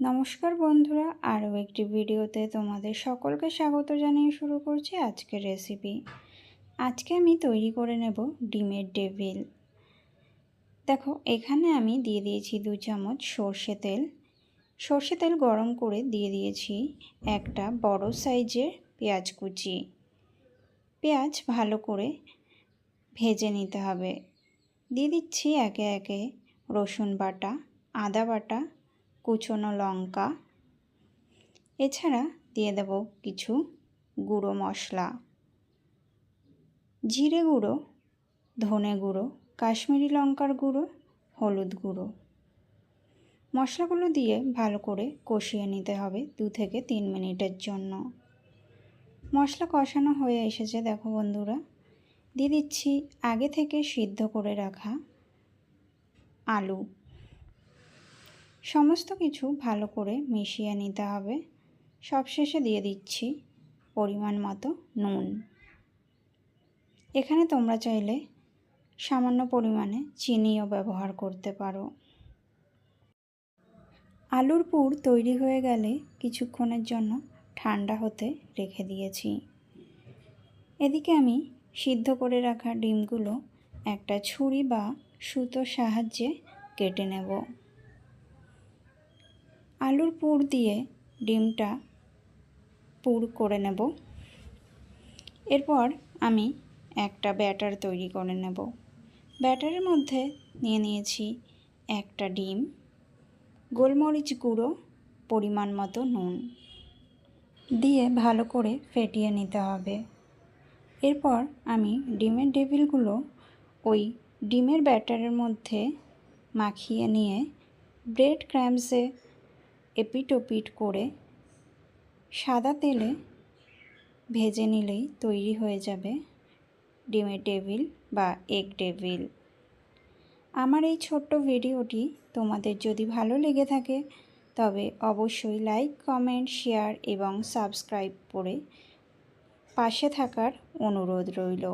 নমস্কার বন্ধুরা, আরও একটি ভিডিওতে তোমাদের সকলকে স্বাগত জানিয়ে শুরু করছি আজকের রেসিপি আজকে আমি তৈরি করে নেব ডিমের ডেভিল দেখো, এখানে আমি দিয়ে দিয়েছি দু চামচ সর্ষে তেল। সর্ষে তেল গরম করে দিয়ে দিয়েছি একটা বড় সাইজের পেঁয়াজ কুচি। পেঁয়াজ ভালো করে ভেজে নিতে হবে। দিয়ে দিচ্ছি একে একে রসুন বাটা, আদা বাটা কুচনো লঙ্কা। এছাড়া দিয়ে দেব কিছু গুঁড়ো মশলা। জিরে গুঁড়ো, ধনে গুঁড়ো, কাশ্মীরি লঙ্কার গুঁড়ো, হলুদ গুঁড়ো। মশলাগুলো দিয়ে ভালো করে কষিয়ে নিতে হবে দু থেকে তিন মিনিটের জন্য। মশলা কষানো হয়ে এসেছে, দেখো বন্ধুরা। দিয়ে দিচ্ছি আগে থেকে সিদ্ধ করে রাখা আলু। সমস্ত কিছু ভালো করে মিশিয়ে নিতে হবে। সবশেষে দিয়ে দিচ্ছি পরিমাণ মতো নুন। এখানে তোমরা চাইলে সামান্য পরিমাণে চিনিও ব্যবহার করতে পারো। আলুর পুর তৈরি হয়ে গেলে কিছুক্ষণের জন্য ঠান্ডা হতে রেখে দিয়েছি। এদিকে আমি সিদ্ধ করে রাখা ডিমগুলো একটা ছুরি বা সুতোর সাহায্যে কেটে নেব। আলুর পুর দিয়ে ডিমটা পুর করে নেব। এরপর আমি একটা ব্যাটার তৈরি করে নেব। ব্যাটারের মধ্যে নিয়ে নিয়েছি একটা ডিম, গোলমরিচ গুঁড়ো পরিমাণ মতো নুন দিয়ে ভালো করে ফেটিয়ে নিতে হবে। এরপর আমি ডিমের ডেভিলগুলো ওই ডিমের ব্যাটারের মধ্যে মাখিয়ে নিয়ে ব্রেড ক্র্যাম্পসে এপিট ওপিট করে সাদা তেলে ভেজে নিলেই তৈরি হয়ে যাবে ডিমের টেবিল বা এগ টেবিল। আমার এই ছোট্ট ভিডিওটি তোমাদের যদি ভালো লেগে থাকে, তবে অবশ্যই লাইক, কমেন্ট, শেয়ার এবং সাবস্ক্রাইব করে পাশে থাকার অনুরোধ রইল।